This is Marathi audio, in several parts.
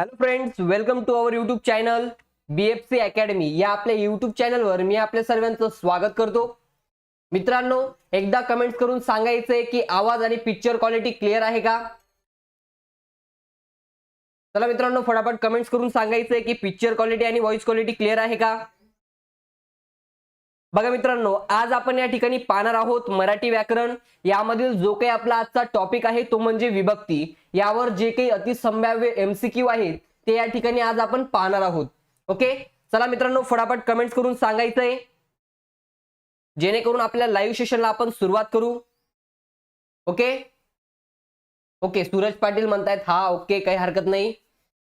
Hello friends welcome to our YouTube channel B F C academy या आपल्या युट्यूब चॅनलवर मी आपल्या सर्वांचं स्वागत करतो. मित्रांनो एकदा कमेंट करून सांगायचंय की आवाज आणि पिक्चर क्वालिटी क्लिअर आहे का? चला मित्रांनो फटाफट कमेंट्स करून सांगायचंय की पिक्चर क्वालिटी आणि व्हॉइस क्वालिटी क्लिअर आहे का? बघा मित्रांनो आज आपण या ठिकाणी पाहणार आहोत मराठी व्याकरण. यामधील जो काही आपला आजचा टॉपिक आहे तो म्हणजे विभक्ती. यावर जे काही अतिसंभाव्य एमसीक्यू आहेत ते या ठिकाणी आज आपण पाहणार आहोत. ओके? चला मित्रांनो फटाफट कमेंट्स करून सांगायचंय. जेणेकरून आपल्या लाईव्ह सेशनला आपण सुरुवात करू. ओके? ओके सूरज पाटील म्हणतायत हा ओके काही हरकत नाही.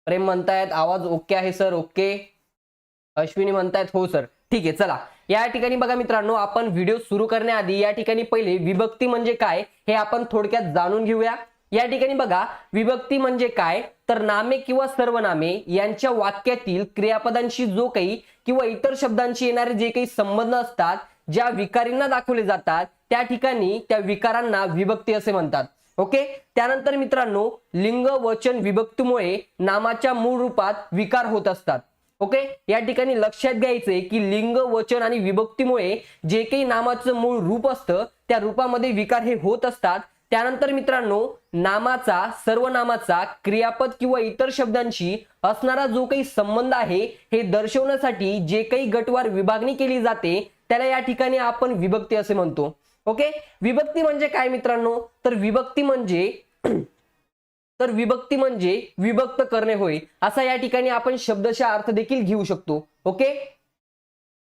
प्रेम म्हणतायत आवाज ओके आहे सर ओके. अश्विनी म्हणतायत हो सर. ठीक आहे चला. या ठिकाणी बघा मित्रांनो आपण व्हिडिओ सुरू करण्याआधी या ठिकाणी पहिले विभक्ती म्हणजे काय हे आपण थोडक्यात जाणून घेऊया. या ठिकाणी बघा विभक्ती म्हणजे काय? तर नामे किंवा सर्वनामे यांच्या वाक्यातील क्रियापदांशी जो काही किंवा इतर शब्दांशी येणारे जे काही संबंध असतात ज्या विकारींना दाखवले जातात त्या ठिकाणी त्या विकारांना विभक्ती असे म्हणतात. ओके? त्यानंतर मित्रांनो लिंग वचन विभक्तीमुळे नामाच्या मूळ रूपात विकार होत असतात. ओके? या ठिकाणी लक्षात घ्यायचंय की लिंग वचन आणि विभक्तीमुळे जे काही नामाचं मूळ रूप असतं त्या रूपामध्ये विकार हे होत असतात. त्यानंतर मित्रांनो नामाचा सर्वनामाचा क्रियापद किंवा इतर शब्दांशी असणारा जो काही संबंध आहे हे दर्शवण्यासाठी जे काही गटवार विभागणी केली जाते त्याला या ठिकाणी आपण विभक्ती असे म्हणतो. ओके? विभक्ती म्हणजे काय मित्रांनो? तर विभक्ती म्हणजे तर विभक्ती म्हणजे विभक्त करणे होय. असा या ठिकाणी आपण शब्दशा अर्थ देखील घेऊ शकतो. ओके?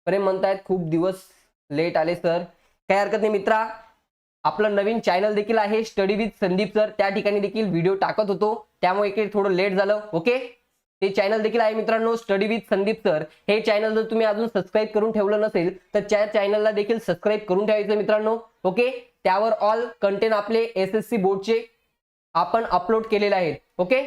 प्रेम म्हणतायत खूप दिवस लेट आले सर काही हरकत नाही मित्रा. आपलं नवीन चॅनल देखील आहे स्टडी विथ संदीप सर त्या ठिकाणी देखील व्हिडिओ टाकत होतो. त्यामुळे एक थोडं लेट झालं ओके? ते चॅनल देखील आहे मित्रांनो स्टडी विथ संदीप सर हे चॅनल जर तुम्ही अजून सबस्क्राईब करून ठेवलं नसेल तर त्या चॅनलला देखील सबस्क्राईब करून ठेवायचं मित्रांनो ओके? त्यावर ऑल कंटेंट आपले एस एस सी बोर्डचे आपण अपलोड केलेले आहेत ओके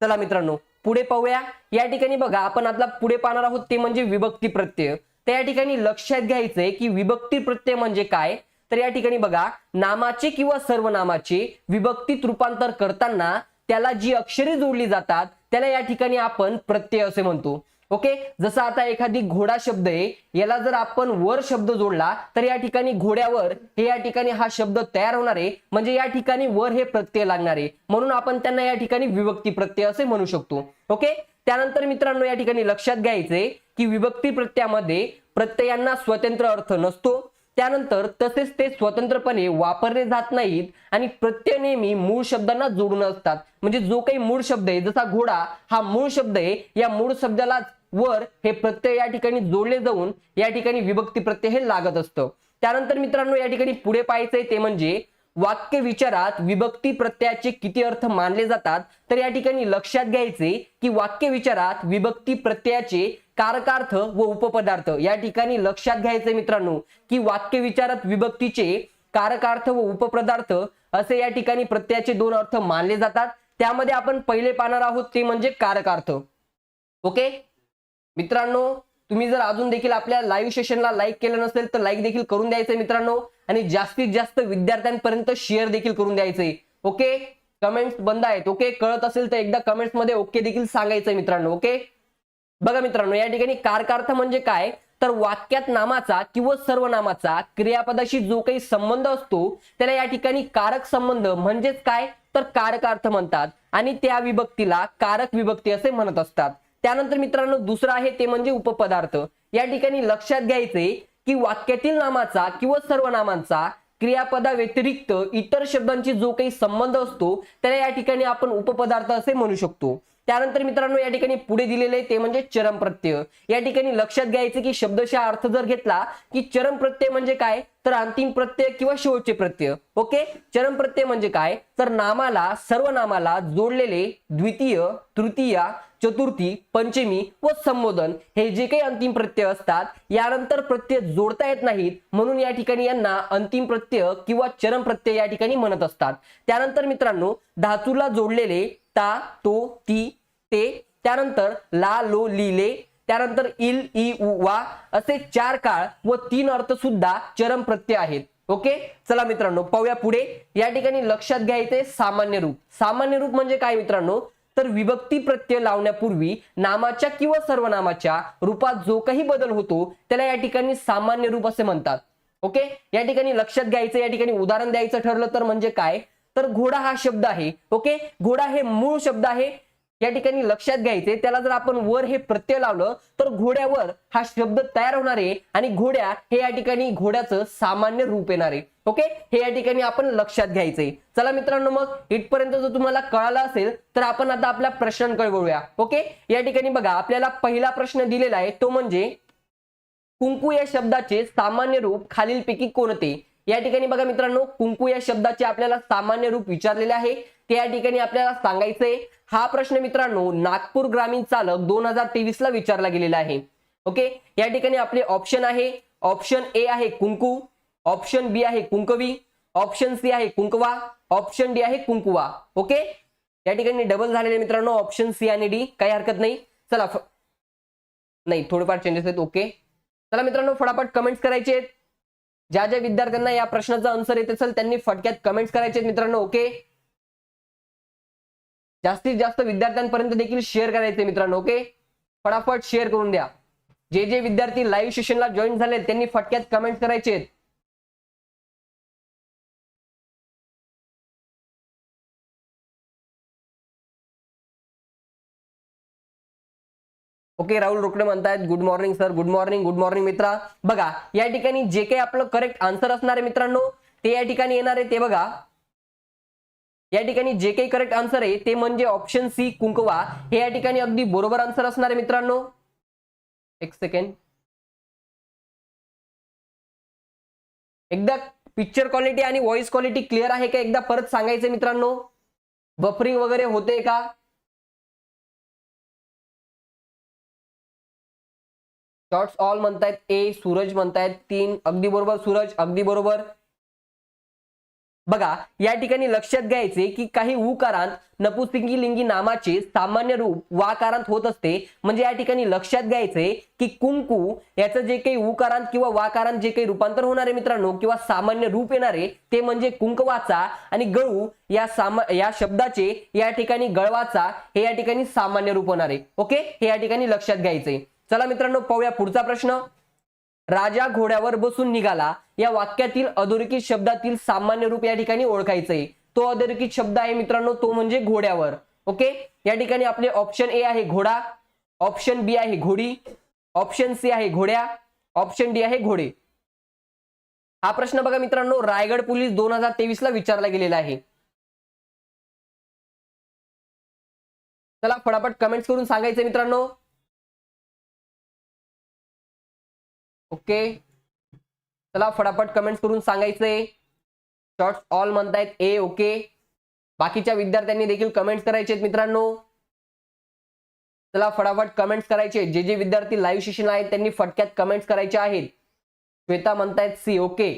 चला मित्रांनो पुढे पाहूया. या ठिकाणी बघा आपण आता पुढे पाहणार आहोत ते म्हणजे विभक्ती प्रत्यय. तर या ठिकाणी लक्षात घ्यायचंय की विभक्ती प्रत्यय म्हणजे काय? तर या ठिकाणी बघा नामाचे किंवा सर्वनामाचे विभक्तीत रूपांतर करताना त्याला जी अक्षरे जोडली जातात त्याला या ठिकाणी आपण प्रत्यय असे म्हणतो. ओके? जसं आता एखादी घोडा शब्द आहे याला जर आपण वर शब्द जोडला तर या ठिकाणी घोड्यावर हे या ठिकाणी हा शब्द तयार होणार आहे. म्हणजे या ठिकाणी वर हे प्रत्यय लागणार आहे. म्हणून आपण त्यांना या ठिकाणी विभक्ती प्रत्यय असे म्हणू शकतो. ओके? त्यानंतर मित्रांनो या ठिकाणी लक्षात घ्यायचे की विभक्ती प्रत्ययामध्ये प्रत्ययांना स्वतंत्र अर्थ नसतो. त्यानंतर तसेच ते स्वतंत्रपणे वापरले जात नाहीत आणि प्रत्यय नेहमी मूळ शब्दांना जोडून असतात. म्हणजे जो काही मूळ शब्द आहे जसा घोडा हा मूळ शब्द आहे या मूळ शब्दाला वर हे प्रत्यय या ठिकाणी जोडले जाऊन या ठिकाणी विभक्ती प्रत्यय हे लागत असतं. त्यानंतर मित्रांनो या ठिकाणी पुढे पाहायचंय ते म्हणजे वाक्य विचारात विभक्ती प्रत्ययाचे किती अर्थ मानले जातात? तर या ठिकाणी लक्षात घ्यायचे की वाक्य विचारात विभक्ती प्रत्ययाचे कारकार्थ व उपपदार्थ या ठिकाणी लक्षात घ्यायचे मित्रांनो की वाक्य विचारात विभक्तीचे कारकार्थ व उपपदार्थ असे या ठिकाणी प्रत्ययाचे दोन अर्थ मानले जातात. त्यामध्ये आपण पहिले पाहणार आहोत ते म्हणजे कारकार्थ. ओके? मित्रांनो तुम्ही जर अजून देखील आपल्या लाईव्ह सेशनला लाईक केलं नसेल तर लाईक देखील करून द्यायचंय मित्रांनो. आणि जास्तीत जास्त विद्यार्थ्यांपर्यंत शेअर देखील करून द्यायचंय. ओके कमेंट्स बंद आहेत ओके कळत असेल तर एकदा कमेंट्समध्ये ओके देखील सांगायचंय मित्रांनो ओके बघा मित्रांनो या ठिकाणी कारकार्थ म्हणजे काय? तर वाक्यात नामाचा किंवा सर्वनामाचा क्रियापदाशी जो काही संबंध असतो त्याला या ठिकाणी कारक संबंध म्हणजेच काय? तर कारकार्थ म्हणतात. आणि त्या विभक्तीला कारक विभक्ती असे म्हणत असतात. त्यानंतर मित्रांनो दुसरं आहे ते म्हणजे उपपदार्थ. या ठिकाणी लक्षात घ्यायचे की वाक्यातील नामाचा किंवा सर्वनामांचा क्रियापदा व्यतिरिक्त इतर शब्दांची जो काही संबंध असतो त्याला या ठिकाणी आपण उपपदार्थ असे म्हणू शकतो. त्यानंतर मित्रांनो या ठिकाणी पुढे दिलेले ते म्हणजे चरम प्रत्यय. या ठिकाणी लक्षात घ्यायचे की शब्दशः अर्थ जर घेतला की चरम प्रत्यय म्हणजे काय? तर अंतिम प्रत्यय किंवा शेवटचे प्रत्यय. ओके? चरम प्रत्यय म्हणजे काय? तर नामाला सर्व नामाला जोडलेले द्वितीय तृतीय चतुर्थी पंचमी व संबोधन हे जे काही अंतिम प्रत्यय असतात यानंतर प्रत्यय जोडता येत नाहीत म्हणून या ठिकाणी यांना अंतिम प्रत्यय किंवा चरम प्रत्यय या ठिकाणी म्हणत असतात. त्यानंतर मित्रांनो धातूला जोडलेले ता तो ती ते त्यानंतर ला लो लिले त्यानंतर इल इ उ वा असे चार काळ व तीन अर्थ सुद्धा चरम प्रत्यय आहेत. ओके? चला मित्रांनो पाहूया पुढे. या ठिकाणी लक्षात घ्यायचे सामान्य रूप. सामान्य रूप म्हणजे काय मित्रांनो? तर विभक्ती प्रत्यय लावण्यापूर्वी नामाच्या किंवा सर्वनामाच्या रूपात जो काही बदल होतो त्याला या ठिकाणी सामान्य रूप असे म्हणतात. ओके? या ठिकाणी लक्षात घ्यायचं या ठिकाणी उदाहरण द्यायचं ठरलं तर म्हणजे काय? तर घोडा हा शब्द आहे ओके? घोडा हे मूळ शब्द आहे. या ठिकाणी लक्षात घ्यायचे त्याला जर आपण वर हे प्रत्यय लावलं तर घोड्यावर हा शब्द तयार होणार आहे आणि घोड्या हे या ठिकाणी घोड्याचं सामान्य रूप येणार आहे ओके? हे या ठिकाणी आपण लक्षात घ्यायचंय. चला मित्रांनो मग इथपर्यंत जर तुम्हाला कळालं असेल तर आपण आता आपल्या प्रश्नांकडे वळूया ओके? या ठिकाणी बघा आपल्याला पहिला प्रश्न दिलेला आहे तो म्हणजे कुंकू या शब्दाचे सामान्य रूप खालीलपैकी कोणते? या ठिकाणी बघा मित्रांनो कुंकू या शब्दाचे आपल्याला सामान्य रूप विचारलेले आहे. ते या ठिकाणी आपल्याला सांगायचंय. हा प्रश्न मित्रांनो नागपूर ग्रामीण चालक दोन हजार तेवीस ला विचारला गेलेला आहे. ओके? या ठिकाणी आपले ऑप्शन आहे. ऑप्शन ए आहे कुंकू. ऑप्शन बी आहे कुंकवी. ऑप्शन सी आहे कुंकवा. ऑप्शन डी आहे कुंकुवा. ओके? या ठिकाणी डबल झालेले मित्रांनो ऑप्शन सी आणि डी काही हरकत नाही. चला फ- नाही थोडेफार चेंजेस आहेत. ओके? चला मित्रांनो फटाफट कमेंट्स करायचे आहेत. ज्या ज्या विद्यार्थ्यांना या प्रश्नाचा आन्सर येत असेल त्यांनी फटक्यात कमेंट्स करायचे मित्रांनो ओके जास्तीत जास्त विद्यार्थ्यांपर्यंत देखील शेअर करायचे मित्रांनो ओके फटाफट शेअर करून द्या. जे जे विद्यार्थी लाईव्ह सेशनला जॉईन झाले त्यांनी फटक्यात कमेंट करायचे ओके राहुल रोकडे म्हणतायत good morning sir good morning good morning मित्रा. बघा या ठिकाणी जे काही आपलं करेक्ट आन्सर असणार आहे मित्रांनो ते या ठिकाणी येणार आहे. ते बघा. या ठिकाणी जे काही करेक्ट आन्सर आहे ते म्हणजे ऑप्शन सी कुंकवा. हे या ठिकाणी अगदी बरोबर आन्सर असणार आहे मित्रांनो. एक सेकंड एकदा पिक्चर क्वालिटी आणि व्हॉइस क्वालिटी क्लिअर आहे का? एकदा परत सांगायचं मित्रांनो. बफरिंग वगैरे होते का? शॉर्ट्स ऑल म्हणतायत ए सूरज म्हणतायत तीन अगदी बरोबर सूरज अगदी बरोबर. बघा या ठिकाणी लक्षात घ्यायचे की काही उकारांत नपुसंगी लिंगी नामाचे सामान्य रूप वाकारांत होत असते. म्हणजे या ठिकाणी लक्षात घ्यायचे की कुंकू याचं जे काही उकारांत किंवा वाकारांत जे काही रूपांतर होणारे मित्रांनो किंवा सामान्य रूप येणारे ते म्हणजे कुंकवाचा आणि गळू या सामा या शब्दाचे या ठिकाणी गळवाचा हे या ठिकाणी सामान्य रूप होणारे. ओके? हे या ठिकाणी लक्षात घ्यायचंय चला मित्रांनो पाहूया पुढचा प्रश्न. राजा घोड्यावर बसून निघाला. या वाक्यातील अधोरेखित शब्दातील सामान्य रूप या ठिकाणी ओळखायचंय. तो अधोरेखित शब्द आहे मित्रांनो तो म्हणजे घोड्यावर. ओके? या ठिकाणी आपले ऑप्शन ए आहे घोडा. ऑप्शन बी आहे घोडी. ऑप्शन सी आहे घोड्या. ऑप्शन डी आहे घोडे. हा प्रश्न बघा मित्रांनो रायगड पोलीस दोन हजार तेवीस ला विचारला गेलेला आहे. चला फटाफट कमेंट्स करून सांगायचं मित्रांनो. ओके? चला फटाफट कमेंट्स करून सांगायचंय शॉर्ट्स ऑल म्हणतायत ए ओके? बाकीच्या विद्यार्थ्यांनी देखील कमेंट्स करायचे आहेत मित्रांनो. चला फटाफट कमेंट्स करायचे. जे जे विद्यार्थी लाईव्ह सेशन आहेत त्यांनी फटक्यात कमेंट्स करायचे आहेत. श्वेता म्हणतायत सी ओके?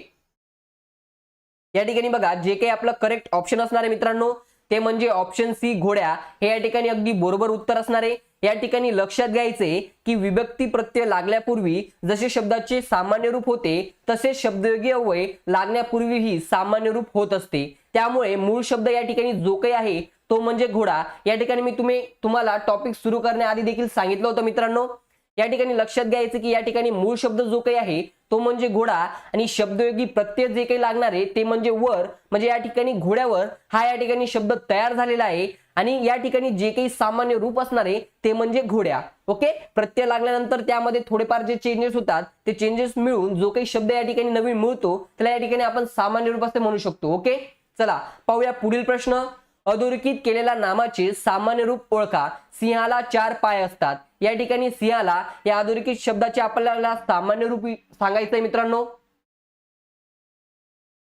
या ठिकाणी बघा जे काही आपलं करेक्ट ऑप्शन असणार आहे मित्रांनो ते म्हणजे ऑप्शन सी घोड्या. हे या ठिकाणी अगदी बरोबर उत्तर असणार आहे. या ठिकाणी लक्षात घ्यायचे की विभक्ती प्रत्यय लागल्यापूर्वी जसे शब्दाचे सामान्य रूप होते तसे शब्दयोगी अवय लागण्यापूर्वीही सामान्य रूप होत असते. त्यामुळे मूळ शब्द या ठिकाणी जो काही आहे तो म्हणजे घोडा. या ठिकाणी मी तुम्ही तुम्हाला टॉपिक सुरू करण्याआधी देखील सांगितलं होतं मित्रांनो. या ठिकाणी लक्षात घ्यायचं की या ठिकाणी मूळ शब्द जो काही आहे तो म्हणजे घोडा. आणि शब्दयोगी प्रत्यय जे काही लागणार आहे ते म्हणजे वर. म्हणजे या ठिकाणी घोड्यावर हा या ठिकाणी शब्द तयार झालेला आहे. आणि या ठिकाणी जे काही सामान्य रूप असणार आहे ते म्हणजे घोड्या. ओके? प्रत्यय लागल्यानंतर त्यामध्ये थोडेफार जे चेंजेस होतात ते चेंजेस मिळून जो काही शब्द या ठिकाणी नवीन मिळतो त्याला या ठिकाणी आपण सामान्य रूप असे म्हणू शकतो. ओके? चला पाहूया पुढील प्रश्न. अधोरेखित केलेल्या नामाचे सामान्य रूप ओळखा. सिंहाला चार पाय असतात. या ठिकाणी सिंहाला या अधोरेखित शब्दाचे आपल्याला सामान्य रूप सांगायचंय मित्रांनो.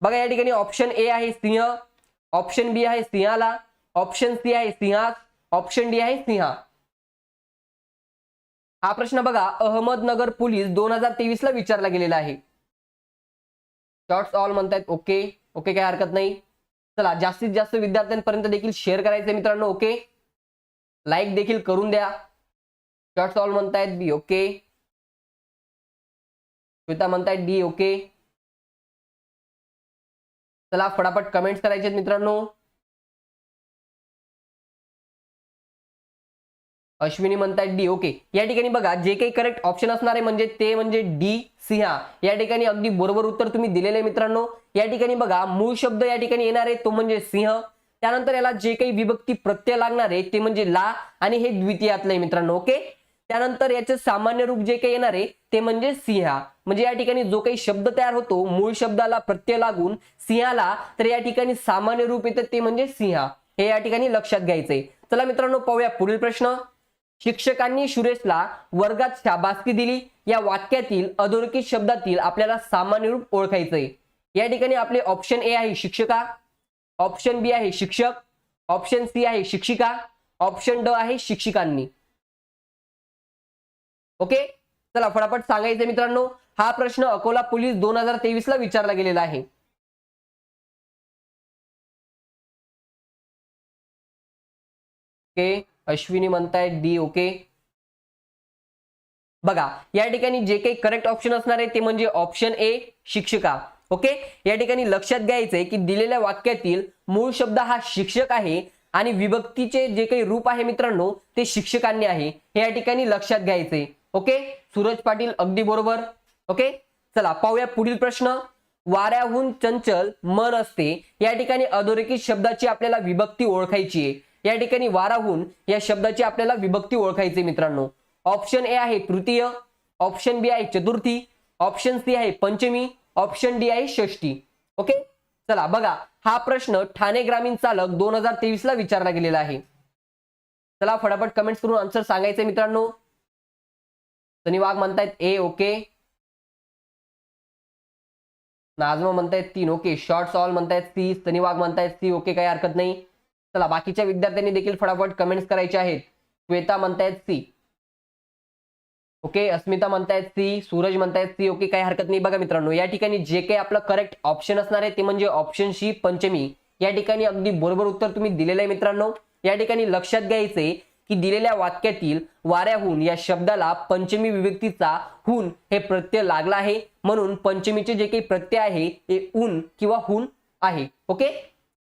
बघा या ठिकाणी ऑप्शन ए आहे सिंह ऑप्शन बी आहे सिंहाला ऑप्शन सी आहे सिंहास ऑप्शन डी आहे सिंहा. हा प्रश्न बघा अहमदनगर पोलीस दोन हजार तेवीस ला विचारला गेलेला आहे. शॉर्ट्स ऑल म्हणतायत ओके ओके काय हरकत नाही. चला जास्तीत जास्त विद्यार्थ्यांपर्यंत देखील शेअर करायचे मित्रांनो ओके लाईक देखील करून द्या. शॉर्ट सॉल्व म्हणतायत बी ओके श्वेता म्हणतायत डी ओके चला फटाफट कमेंट्स करायचे मित्रांनो. अश्विनी म्हणतायत डी ओके या ठिकाणी बघा जे काही करेक्ट ऑप्शन असणार आहे म्हणजे ते म्हणजे डी सिंहा. या ठिकाणी अगदी बरोबर उत्तर तुम्ही दिलेले मित्रांनो. या ठिकाणी बघा मूळ शब्द या ठिकाणी येणार आहे तो म्हणजे सिंह. त्यानंतर याला जे काही विभक्ती प्रत्यय लागणार आहे ते म्हणजे ला आणि हे द्वितीयातलं आहे मित्रांनो ओके त्यानंतर याचे सामान्य रूप जे काही येणार आहे ते म्हणजे सिंहा. म्हणजे या ठिकाणी जो काही शब्द तयार होतो मूळ शब्दाला प्रत्यय लागून सिंहाला तर या ठिकाणी सामान्य रूप येतं ते म्हणजे सिंहा. हे या ठिकाणी लक्षात घ्यायचंय. चला मित्रांनो पाहूया पुढील प्रश्न. शिक्षकांनी सुरेशला वर्गात शाबासकी दिली. या वाक्यातील अधोरेखित शब्दातील आपल्याला सामान्य रूप ओळखायचंय. या ठिकाणी आपले ऑप्शन ए आहे शिक्षका. ऑप्शन बी आहे शिक्षक. ऑप्शन सी आहे शिक्षिका. ऑप्शन ड आहे शिक्षिकांनी. ओके चला फटाफट सांगायचं मित्रांनो. हा प्रश्न अकोला पोलीस दोन हजार तेवीस ला विचारला गेलेला आहे. ओके अश्विनी म्हणतायत डी ओके. बघा या ठिकाणी जे काही करेक्ट ऑप्शन असणार आहे ते म्हणजे ऑप्शन ए शिक्षिका. ओके? या ठिकाणी लक्षात घ्यायचंय की दिलेल्या वाक्यातील मूळ शब्द हा शिक्षक आहे आणि विभक्तीचे जे काही रूप आहे मित्रांनो ते शिक्षकांनी आहे. हे या ठिकाणी लक्षात घ्यायचंय. ओके? सूरज पाटील अगदी बरोबर. ओके? चला पाहूया पुढील प्रश्न. वाऱ्याहून चंचल मन असते. या ठिकाणी अधोरेखित शब्दाची आपल्याला विभक्ती ओळखायची आहे. या ठिकाणी वाराहून या शब्दाची आपल्याला विभक्ती ओळखायची मित्रांनो. ऑप्शन ए आहे तृतीय ऑप्शन बी आहे चतुर्थी ऑप्शन सी आहे पंचमी ऑप्शन डी आहे षष्टी ओके चला बघा हा प्रश्न ठाणे ग्रामीण चालक दोन हजार तेवीस ला विचारला गेलेला आहे. चला फटाफट कमेंट्स करून आन्सर सांगायचे मित्रांनो. सनी वाघ म्हणतायत ए ओके नाजमा म्हणतायत तीन ओके शॉर्ट सॉल म्हणतायत सी सनी वाघ म्हणतायत सी ओके काही हरकत नाही. चला बाकीच्या विद्यार्थ्यांनी देखील फटाफट कमेंट्स करायचे आहेत. श्वेता म्हणतायत सी. ओके अस्मिता म्हणतायत सी सूरज म्हणतायत सी. ओके काही हरकत नाही. बघा मित्रांनो या ठिकाणी जे काही आपलं करेक्ट ऑप्शन असणार आहे ते म्हणजे ऑप्शन शी पंचमी. या ठिकाणी अगदी बरोबर उत्तर तुम्ही दिलेलं आहे मित्रांनो. या ठिकाणी लक्षात घ्यायचे की दिलेल्या वाक्यातील वाऱ्याहून या शब्दाला पंचमी विभक्तीचा हुन हे प्रत्यय लागला आहे. म्हणून पंचमीचे जे काही प्रत्यय आहे ते उन किंवा हुन आहे. ओके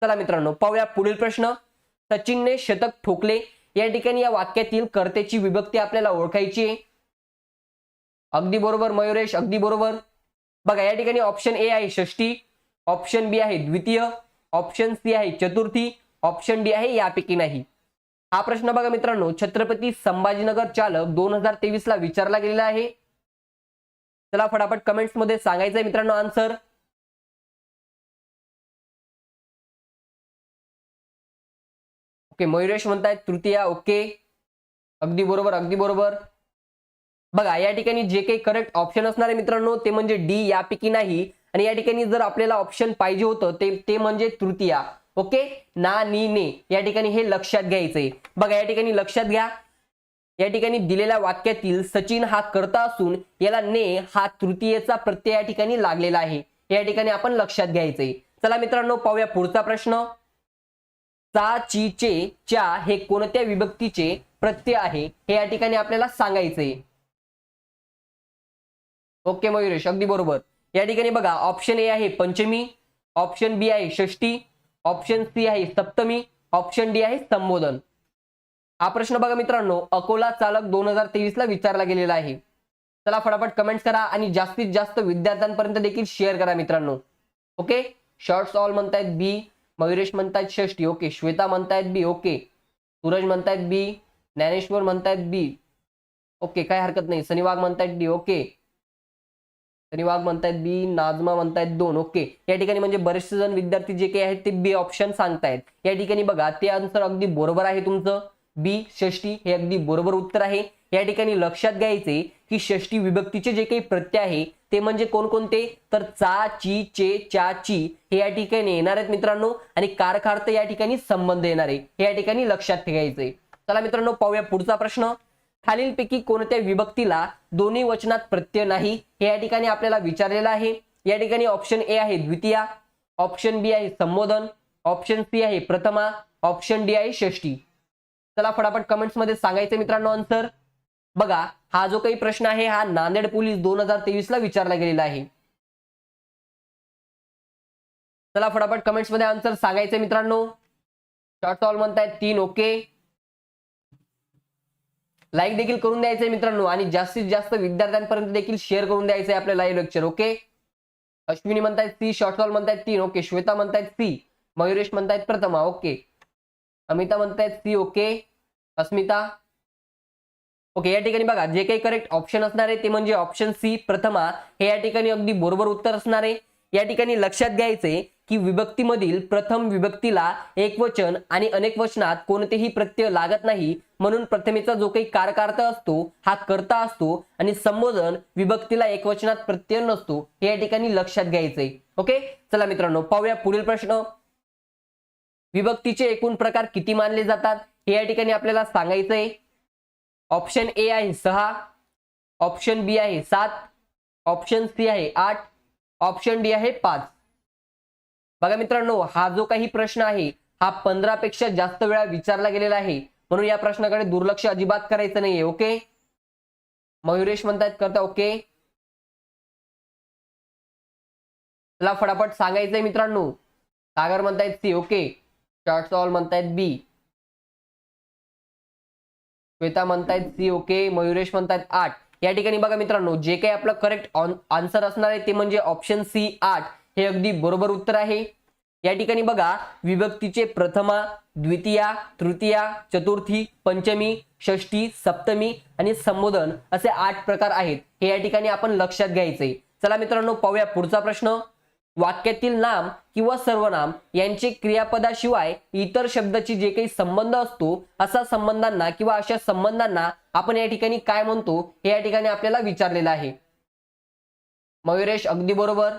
चला मित्रांनो पाहूया पुढील प्रश्न. सचिनने शतक ठोकले. या ठिकाणी या वाक्यातील कर्त्याची विभक्ती आपल्याला ओळखायची आहे. अगदी बरोबर मयुरेश अगदी बरोबर. बघा या ठिकाणी ऑप्शन ए आहे षष्टी ऑप्शन बी आहे द्वितीय ऑप्शन सी आहे चतुर्थी ऑप्शन डी आहे यापैकी नाही. हा प्रश्न बघा मित्रांनो छत्रपती संभाजीनगर चालक दोन हजार तेवीस ला विचारला गेलेला आहे. चला फटाफट कमेंट्समध्ये सांगायचंय मित्रांनो आन्सर ओके मयुरेश म्हणतायत तृतीया ओके अगदी बरोबर अगदी बरोबर. बघा या ठिकाणी जे काही करेक्ट ऑप्शन असणार आहे मित्रांनो ते म्हणजे डी यापैकी नाही. आणि या ठिकाणी जर आपल्याला ऑप्शन पाहिजे होतं ते ते म्हणजे तृतीया. ओके ना नी ने. या ठिकाणी हे लक्षात घ्यायचंय. बघा या ठिकाणी लक्षात घ्या. या ठिकाणी दिलेल्या वाक्यातील सचिन हा करता असून याला ने हा तृतीयेचा प्रत्यय या ठिकाणी लागलेला आहे. या ठिकाणी आपण लक्षात घ्यायचंय. चला मित्रांनो पाहूया पुढचा प्रश्न. चा ची चे च्या हे कोणत्या विभक्तीचे प्रत्यय आहे हे या ठिकाणी आपल्याला सांगायचंय. ओके मयुरेश अगदी बरोबर. या ठिकाणी बघा ऑप्शन ए आहे पंचमी ऑप्शन बी आहे षष्टी ऑप्शन सी आहे सप्तमी ऑप्शन डी आहे संबोधन. हा प्रश्न बघा मित्रांनो अकोला चालक दोन हजार तेवीस ला विचारला गेलेला आहे. चला फटाफट कमेंट्स करा आणि जास्तीत जास्त विद्यार्थ्यांपर्यंत देखील शेअर करा मित्रांनो. ओके? शॉर्ट्स ऑल म्हणतायत बी मयुरेश म्हणतायत षष्टी ओके. श्वेता म्हणतायत बी ओके. सूरज म्हणतायत बी ज्ञानेश्वर म्हणतायत बी ओके. काय हरकत नाही. शनिवाग म्हणतायत डी ओके. शनिवाग म्हणतायत बी नाजमा म्हणतायत दोन ओके. या ठिकाणी म्हणजे बरेचसे जण विद्यार्थी जे काही आहेत ते बी ऑप्शन सांगतायत. या ठिकाणी बघा ते आन्सर अगदी बरोबर आहे तुमचं. बी षष्टी हे अगदी बरोबर उत्तर आहे. या ठिकाणी लक्षात घ्यायचे की षष्टी विभक्तीचे जे काही प्रत्यय आहे ते म्हणजे कोणकोणते? तर चा ची चे चा ची हे या ठिकाणी येणार आहेत मित्रांनो. आणि कारखार्थ या ठिकाणी संबंध येणार आहे. हे या ठिकाणी लक्षात ठेवायचंय चला मित्रांनो पाहूया पुढचा प्रश्न. खालीलपैकी कोणत्या विभक्तीला दोन्ही वचनात प्रत्यय नाही? हे या ठिकाणी आपल्याला विचारलेलं आहे. या ठिकाणी ऑप्शन ए आहे द्वितीया. ऑप्शन बी आहे संबोधन. ऑप्शन सी आहे प्रथमा. ऑप्शन डी आहे षष्टी चला फटाफट कमेंट्समध्ये सांगायचं मित्रांनो आन्सर बघा हा जो काही प्रश्न आहे हा नांदेड पोलीस दोन हजार तेवीस ला विचारला गेलेला आहे. चला फटाफट कमेंट्समध्ये आन्सर सांगायचं मित्रांनो. शॉर्ट ऑल म्हणतायत तीन ओके लाईक देखील करून द्यायचंय मित्रांनो आणि जास्तीत जास्त विद्यार्थ्यांपर्यंत देखील शेअर करून द्यायचे आपलं लाईव्ह लेक्चर ओके अश्विनी म्हणतायत सी शॉर्टसॉल म्हणतायत तीन ओके श्वेता म्हणतायत सी मयुरेश म्हणतायत प्रथमा ओके अमिता म्हणतायत सी ओके अस्मिता ओके या ठिकाणी बघा जे काही करेक्ट ऑप्शन असणार आहे ते म्हणजे ऑप्शन सी प्रथमा हे या ठिकाणी अगदी बरोबर उत्तर असणार आहे. या ठिकाणी लक्षात घ्यायचे की विभक्तीमधील प्रथम विभक्तीला एक वचन आणि अनेक वचनात कोणतेही प्रत्यय लागत नाही. म्हणून प्रथमेचा जो काही कारकार्थ असतो हा कर्ता असतो आणि संबोधन विभक्तीला एक वचनात प्रत्यय नसतो हे या ठिकाणी लक्षात घ्यायचंय. ओके चला मित्रांनो पाहूया पुढील प्रश्न. विभक्तीचे एकूण प्रकार किती मानले जातात? हे या ठिकाणी आपल्याला सांगायचंय. ऑप्शन ए आहे सहा ऑप्शन बी आहे सात ऑप्शन सी आहे आठ ऑप्शन डी आहे पाच. बघा मित्रांनो हा जो काही प्रश्न आहे हा पंधरा पेक्षा जास्त वेळा विचारला गेलेला आहे. म्हणून या प्रश्नाकडे दुर्लक्ष अजिबात करायचं नाहीये ओके? मयुरेश म्हणतायत करता ओके. चला फटाफट सांगायचंय मित्रांनो. सागर म्हणतायत सी ओके. शॉर्ट ऑल म्हणतायत बी. श्वेता म्हणतायत सी ओके. मयुरेश म्हणतायत आठ. या ठिकाणी बघा मित्रांनो जे काही आपलं करेक्ट आन्सर असणार आहे ते म्हणजे ऑप्शन सी आठ. हे अगदी बरोबर उत्तर आहे. या ठिकाणी बघा विभक्तीचे प्रथमा द्वितीया तृतीया चतुर्थी पंचमी षष्टी सप्तमी आणि संबोधन असे आठ प्रकार आहेत. हे या ठिकाणी आपण लक्षात घ्यायचे चला मित्रांनो पाहूया पुढचा प्रश्न. वाक्यातील नाम किंवा सर्वनाम यांचे क्रियापदाशिवाय इतर शब्दाची जे काही संबंध असतो असा संबंधांना किंवा अशा संबंधांना आपण या ठिकाणी काय म्हणतो हे या ठिकाणी आपल्याला विचारलेलं आहे. मयुरेश अगदी बरोबर.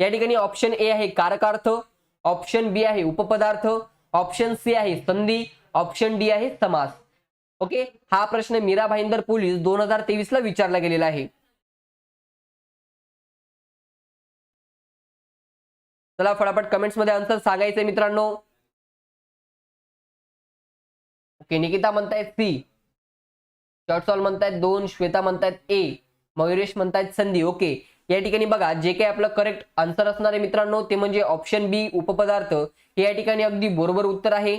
या ठिकाणी ऑप्शन ए आहे कारकार्थ ऑप्शन बी आहे उपपदार्थ ऑप्शन सी आहे संधी ऑप्शन डी आहे समास. ओके हा प्रश्न मीरा भाईंदर पोलीस दोन हजार तेवीस ला विचारला गेलेला आहे. चला फटाफट कमेंट्समध्ये आन्सर सांगायचे मित्रांनो. ओके निकिता म्हणतायत सी शॉर्ट सॉल म्हणतायत दोन श्वेता म्हणतायत ए मयुरेश म्हणतायत संधी. ओके या ठिकाणी बघा जे काही आपलं करेक्ट आन्सर असणार आहे मित्रांनो ते म्हणजे ऑप्शन बी उपपदार्थ. हे या ठिकाणी अगदी बरोबर उत्तर आहे.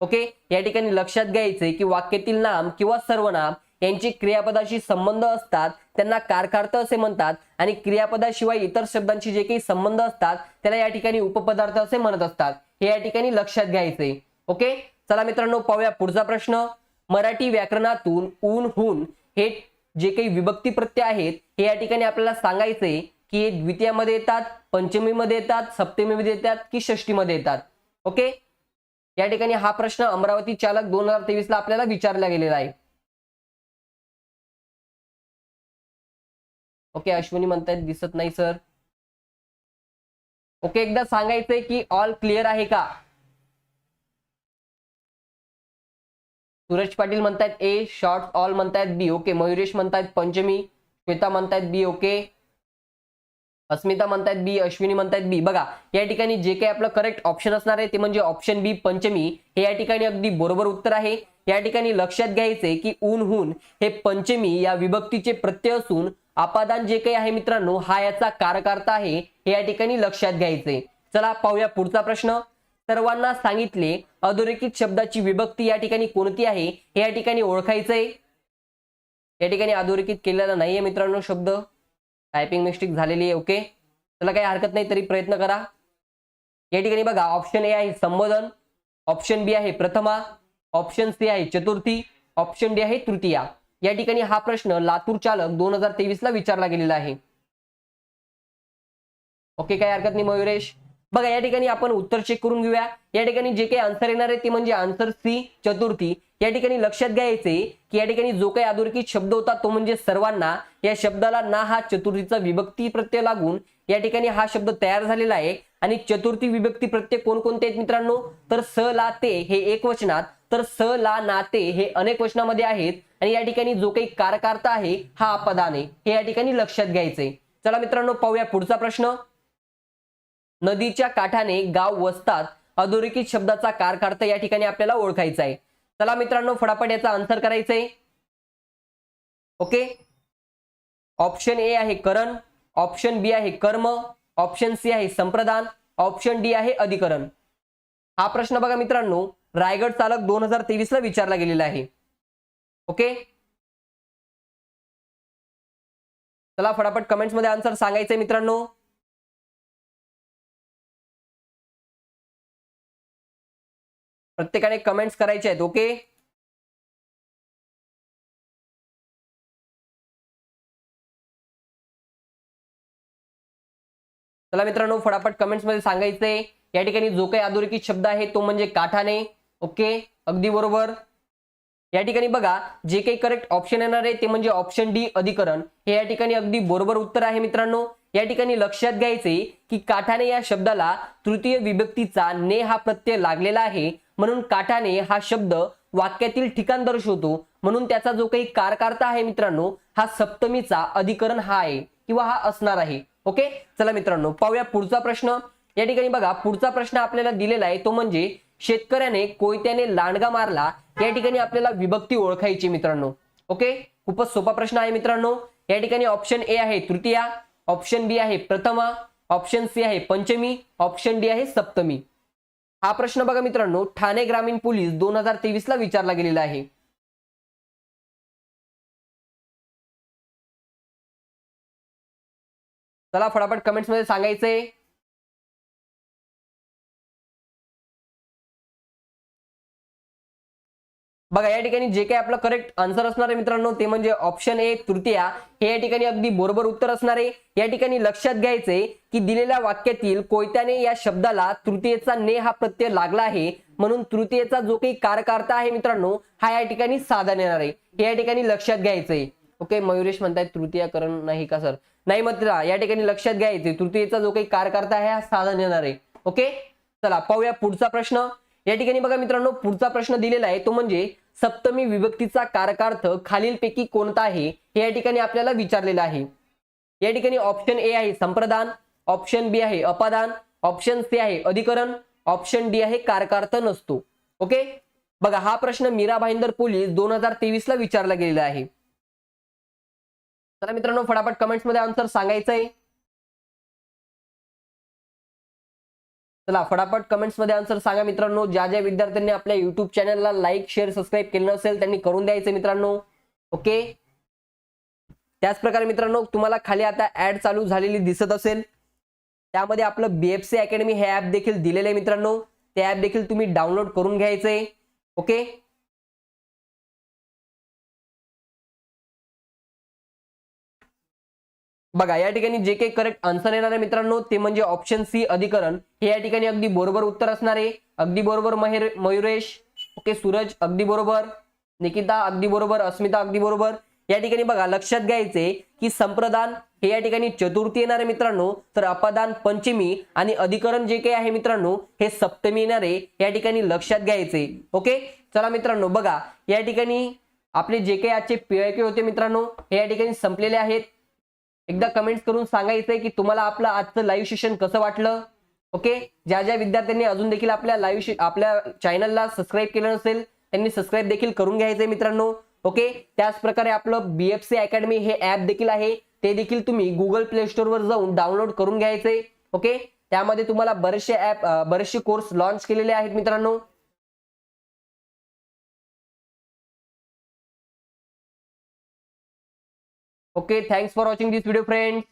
ओके या ठिकाणी लक्षात घ्यायचंय की वाक्यातील नाम किंवा सर्वनाम यांचे क्रियापदाशी संबंध असतात त्यांना कारकार्थ असे म्हणतात आणि क्रियापदाशिवाय इतर शब्दांशी जे काही संबंध असतात त्याला या ठिकाणी उपपदार्थ असे म्हणत असतात. हे या ठिकाणी लक्षात घ्यायचे ओके? चला मित्रांनो पाहूया पुढचा प्रश्न. मराठी व्याकरणातून ऊन हुन हे जे काही विभक्ती प्रत्यय आहेत हे या ठिकाणी आपल्याला सांगायचे की हे द्वितीयामध्ये येतात पंचमीमध्ये येतात सप्तमीमध्ये येतात की षष्टीमध्ये येतात. ओके? या ठिकाणी हा प्रश्न अमरावती चालक दोन हजार तेवीस ला आपल्याला विचारला गेलेला आहे. ओके अश्विनी म्हणतायत दिसत नाही सर. ओके एकदा सांगायचंय की ऑल क्लिअर आहे का? सूरज पाटील म्हणतायत ए शॉर्ट ऑल म्हणतायत बी ओके. मयुरेश म्हणतायत पंचमी. श्वेता म्हणतायत बी ओके. अस्मिता म्हणतायत बी अश्विनी म्हणतायत बी. बघा या ठिकाणी जे काही आपलं करेक्ट ऑप्शन असणार आहे ते म्हणजे ऑप्शन बी पंचमी. हे या ठिकाणी अगदी बरोबर उत्तर आहे. या ठिकाणी लक्षात घ्यायचे की ऊन हुन हे पंचमी या विभक्तीचे प्रत्यय असून अपादान जे काही आहे मित्रांनो हा याचा कारकर्ता आहे हे या ठिकाणी लक्षात घ्यायचे. चला पाहूया पुढचा प्रश्न. सर्वांना सांगितले अधोरेखित शब्दाची विभक्ती या ठिकाणी कोणती आहे? हे या ठिकाणी ओळखायचंय. या ठिकाणी अधोरेखित केलेला नाहीये मित्रांनो शब्द. टायपिंग मिस्टेक झालेली आहे ओके त्याला काही हरकत नाही तरी प्रयत्न करा. या ठिकाणी बघा ऑप्शन ए आहे संबोधन ऑप्शन बी आहे प्रथमा ऑप्शन सी आहे चतुर्थी ऑप्शन डी आहे तृतीया. या ठिकाणी हा प्रश्न लातूर चालक दोन हजार तेवीस ला विचारला गेलेला आहे. ओके काही हरकत नाही मयुरेश. बघा या ठिकाणी आपण उत्तर चेक करून घेऊया. या ठिकाणी जे काही आन्सर येणार आहे ते म्हणजे आन्सर सी चतुर्थी. या ठिकाणी लक्षात घ्यायचे की या ठिकाणी जो काही अधोरेखित शब्द होता तो म्हणजे सर्वांना या शब्दाला ना हा चतुर्थीचा विभक्ती प्रत्यय लागून या ठिकाणी हा शब्द तयार झालेला आहे. आणि चतुर्थी विभक्ती प्रत्यय कोणकोणते आहेत मित्रांनो? तर स ला ते हे एक वचनात तर स ला नाते हे अनेक वचनामध्ये आहेत. आणि या ठिकाणी जो काही कारकार्थ आहे हा अपदान आहे हे या ठिकाणी लक्षात घ्यायचंय चला मित्रांनो पाहूया पुढचा प्रश्न. नदीच्या काठाने गाव वसतात अधोरेखित शब्दाचा कारकार्थ या ठिकाणी आपल्याला ओळखायचा आहे. चला मित्रांनो फटाफट याचा आन्सर करायचंय. ओके ऑप्शन ए आहे करण ऑप्शन बी आहे कर्म ऑप्शन सी आहे संप्रदान ऑप्शन डी आहे अधिकरण. हा प्रश्न बघा मित्रांनो रायगड चालक दोन हजार तेवीस ला विचारला गेलेला आहे. ओके? चला फटाफट कमेंट्समध्ये आन्सर सांगायचंय मित्रांनो. प्रत्येकाने कमेंट्स करायचे आहेत ओके? चला मित्रांनो फटाफट कमेंट्समध्ये सांगायचंय. या ठिकाणी जो काही अधोरेखित शब्द आहे तो म्हणजे काठाने ओके? अगदी बरोबर. या ठिकाणी बघा जे काही करेक्ट ऑप्शन येणार आहे ते म्हणजे ऑप्शन डी अधिकरण. हे या ठिकाणी अगदी बरोबर उत्तर आहे मित्रांनो. या ठिकाणी लक्षात घ्यायचे की काठाने या शब्दाला तृतीय विभक्तीचा ने हा प्रत्यय लागलेला आहे. म्हणून काठाने हा शब्द वाक्यातील ठिकाण दर्शवतो. म्हणून त्याचा जो काही कारकारता आहे मित्रांनो हा सप्तमीचा अधिकरण हा आहे किंवा हा असणार आहे. ओके? चला मित्रांनो पाहूया पुढचा प्रश्न. या ठिकाणी बघा पुढचा प्रश्न आपल्याला दिलेला आहे तो म्हणजे शेतकऱ्याने कोयत्याने लांडगा मारला या ठिकाणी आपल्याला विभक्ती ओळखायची मित्रांनो. ओके? खूपच सोपा प्रश्न आहे मित्रांनो. या ठिकाणी ऑप्शन ए आहे तृतीया. ऑप्शन बी आहे प्रथमा. ऑप्शन सी आहे पंचमी. ऑप्शन डी आहे सप्तमी. हा प्रश्न बघा मित्रांनो ठाणे ग्रामीण पोलीस दोन हजार तेवीस ला विचारला गेलेला आहे. चला फटाफट कमेंट्समध्ये सांगायचंय. बघा या ठिकाणी जे काही आपलं करेक्ट आन्सर असणार आहे मित्रांनो ते म्हणजे ऑप्शन ए तृतीया. हे या ठिकाणी अगदी बरोबर उत्तर असणार आहे. या ठिकाणी लक्षात घ्यायचंय की दिलेल्या वाक्यातील कोयत्याने या शब्दाला तृतीयेचा ने हा प्रत्यय लागला आहे. म्हणून तृतीयेचा जो काही कारकारता आहे मित्रांनो हा या ठिकाणी साधन येणार आहे. हे या ठिकाणी लक्षात घ्यायचंय. ओके मयुरेश म्हणताय तृतीयाकरण नाही का सर नाही मात्र या ठिकाणी लक्षात घ्यायचे तृतीयेचा जो काही कारकारता आहे हा साधन येणार आहे. ओके चला पाहूया पुढचा प्रश्न. या ठिकाणी बघा मित्रांनो पुढचा प्रश्न दिलेला आहे. तो म्हणजे सप्तमी विभक्तीचा कारकार्थ खालीलपैकी कोणता आहे हे या ठिकाणी आपल्याला विचारलेलं आहे. या ठिकाणी ऑप्शन ए आहे संप्रदान ऑप्शन बी आहे अपादान ऑप्शन सी आहे अधिकरण ऑप्शन डी आहे कारकार्थ नसतो. ओके बघा हा प्रश्न मीरा भाईंदर पोलीस दोन हजार तेवीस ला विचारला गेलेला आहे. चला मित्रांनो फटाफट कमेंट्समध्ये आन्सर आहे चला फटाफट कमेंट्समध्ये आन्सर सांगा मित्रांनो. ज्या ज्या विद्यार्थ्यांनी आपल्या युट्यूब चॅनलला लाईक शेअर सबस्क्राईब केलं नसेल त्यांनी करून द्यायचं मित्रांनो. ओके त्याच प्रकारे मित्रांनो तुम्हाला खाली आता ऍड चालू झालेली दिसत असेल. त्यामध्ये आपलं बीएफसी अकॅडमी हे ऍप देखील दिलेलं आहे मित्रांनो. ते ऍप देखील तुम्ही डाउनलोड करून घ्यायचंय. ओके बघा या ठिकाणी जे काही करेक्ट आन्सर येणार आहे मित्रांनो ते म्हणजे ऑप्शन सी अधिकरण. हे या ठिकाणी अगदी बरोबर उत्तर असणार आहे. अगदी बरोबर महेर मयुरेश ओके सूरज अगदी बरोबर. निकिता अगदी बरोबर. अस्मिता अगदी बरोबर. या ठिकाणी बघा लक्षात घ्यायचे की संप्रदान हे या ठिकाणी चतुर्थी येणार आहे मित्रांनो. तर अपदान पंचमी आणि अधिकरण जे काही आहे मित्रांनो हे सप्तमी येणार आहे. या ठिकाणी लक्षात घ्यायचे. ओके? चला मित्रांनो बघा. या ठिकाणी आपले जे काही आजचे पीआयके होते मित्रांनो हे या ठिकाणी संपलेले आहेत. एकदा कमेंट्स करून सांगायचंय की तुम्हाला आपलं आजचं लाईव्ह सेशन कसं वाटलं? ओके ज्या ज्या विद्यार्थ्यांनी अजून देखील आपल्या लाईव्ह आपल्या चॅनलला सबस्क्राईब केलं नसेल त्यांनी सबस्क्राईब देखील करून घ्यायचंय मित्रांनो. ओके त्याच प्रकारे आपलं बीएफसी अकॅडमी हे ऍप देखील आहे. ते देखील तुम्ही गुगल प्ले स्टोर वर जाऊन डाउनलोड करून घ्यायचंय. ओके त्यामध्ये तुम्हाला बरेचसे ऍप बरेचसे कोर्स लॉन्च केलेले आहेत मित्रांनो. Okay thanks for watching this video friends